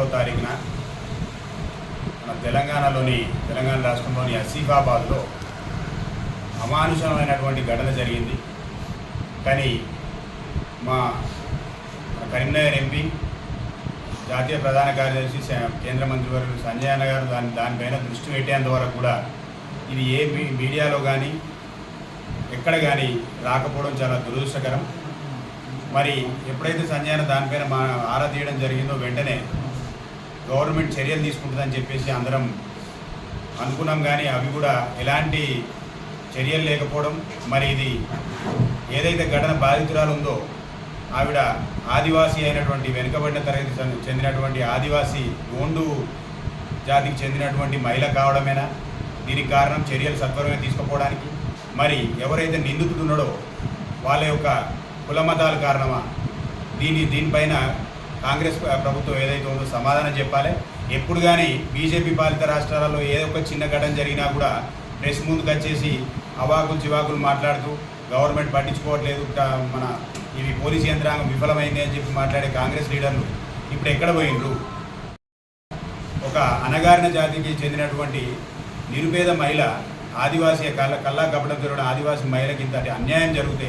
ఒకటవ తారీఖున మన తెలంగాణలోని తెలంగాణ రాష్ట్రంలోని అసీఫాబాద్లో అమానుషమైనటువంటి ఘటన జరిగింది. కానీ మా కరీంనగర్ ఎంపీ జాతీయ ప్రధాన కార్యదర్శి కేంద్ర మంత్రి సంజయ్ అన్న గారు దాని దానిపైన దృష్టి పెట్టేంత వరకు కూడా ఇది ఏ మీడియాలో కానీ ఎక్కడ కానీ రాకపోవడం చాలా దురదృష్టకరం. మరి ఎప్పుడైతే సంజయ్ అన్న దానిపైన మా ఆరా తీయడం జరిగిందో వెంటనే గవర్నమెంట్ చర్యలు తీసుకుంటుందని చెప్పేసి అందరం అనుకున్నాం కానీ అవి కూడా ఎలాంటి చర్యలు లేకపోవడం మరి ఇది ఏదైతే ఘటన బాధితురాలు ఉందో ఆవిడ ఆదివాసీ అయినటువంటి వెనుకబడిన తరగతి చెందినటువంటి ఆదివాసీ గోండు జాతికి చెందినటువంటి మహిళ కావడమేనా? దీనికి కారణం చర్యలు సత్వరమే తీసుకుపోవడానికి మరి ఎవరైతే నిందితుడు ఉన్నాడో వాళ్ళ యొక్క కుల మతాల కారణమా? దీని దీనిపైన కాంగ్రెస్ ప్రభుత్వం ఏదైతే ఉందో సమాధానం చెప్పాలి. ఎప్పుడు కానీ బీజేపీ పాలిత రాష్ట్రాలలో ఏ ఒక్క చిన్న ఘటన జరిగినా కూడా ప్రెస్ ముందుకు వచ్చేసి అవాకులు చివాకులు మాట్లాడుతూ గవర్నమెంట్ పట్టించుకోవట్లేదు. మన ఇవి పోలీస్ యంత్రాంగం విఫలమైంది అని చెప్పి మాట్లాడే కాంగ్రెస్ లీడర్లు ఇప్పుడు ఎక్కడ పోయిండ్రు ఒక అనగారిన జాతికి చెందినటువంటి నిరుపేద మహిళ ఆదివాసీ కళ్ళ కల్లా కప్పడం జరగడం ఆదివాసీ మహిళకి ఇంతటి అన్యాయం జరిగితే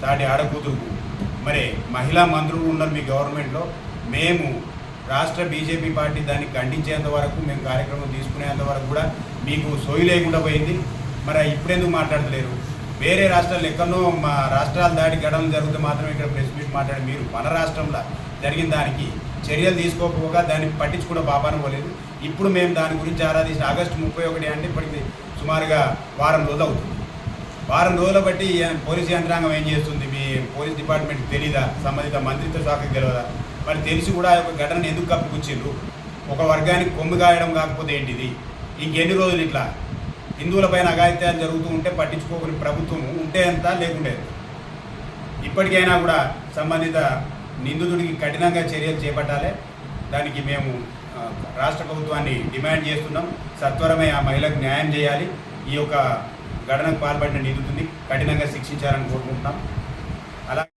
సాటి ఆడకూతురుకు మరి మహిళా మంత్రులు ఉన్నారు మీ గవర్నమెంట్లో. మేము రాష్ట్ర బీజేపీ పార్టీ దాన్ని ఖండించేంత వరకు మేము కార్యక్రమం తీసుకునేంత వరకు కూడా మీకు సోయి లేకుండా పోయింది. మరి ఇప్పుడెందుకు మాట్లాడలేరు వేరే రాష్ట్రాలు ఎక్కడో మా రాష్ట్రాల దాటి గడవలు జరిగితే మాత్రం ఇక్కడ ప్రెస్ మీట్ మాట్లాడి మీరు. మన రాష్ట్రంలో జరిగిన దానికి చర్యలు తీసుకోకపోగా దాన్ని పట్టించుకున్న పాపాన పోలేదు. ఇప్పుడు మేము దాని గురించి ఆరాధించిన ఆగస్టు ముప్పై ఒకటి అంటే ఇప్పటికి సుమారుగా వారం రోజులు అవుతుంది. వారం రోజుల బట్టి పోలీస్ యంత్రాంగం ఏం చేస్తుంది? మీ పోలీస్ డిపార్ట్మెంట్ తెలీదా? సంబంధిత మంత్రిత్వ శాఖకు తెలియదా మరి తెలిసి కూడా ఆ యొక్క ఘటనను ఎందుకు కప్పిపుచ్చిండ్రు? ఒక వర్గానికి కొమ్ము కాయడం కాకపోతే ఏంటిది? ఇంకెన్ని రోజులు ఇట్లా? హిందువులపైన అఘాయిత్యాలు జరుగుతూ ఉంటే పట్టించుకోకుని ప్రభుత్వం ఉంటే ఎంత లేకుండే ఇప్పటికైనా కూడా సంబంధిత నిందితుడికి కఠినంగా చర్యలు చేపట్టాలి. దానికి మేము రాష్ట్ర ప్రభుత్వాన్ని డిమాండ్ చేస్తున్నాం. సత్వరమే ఆ మహిళకు న్యాయం చేయాలి. ఈ యొక్క ఘటనకు పాల్పడిన నిందితుడిని కఠినంగా శిక్షించాలని కోరుకుంటున్నాం. అలా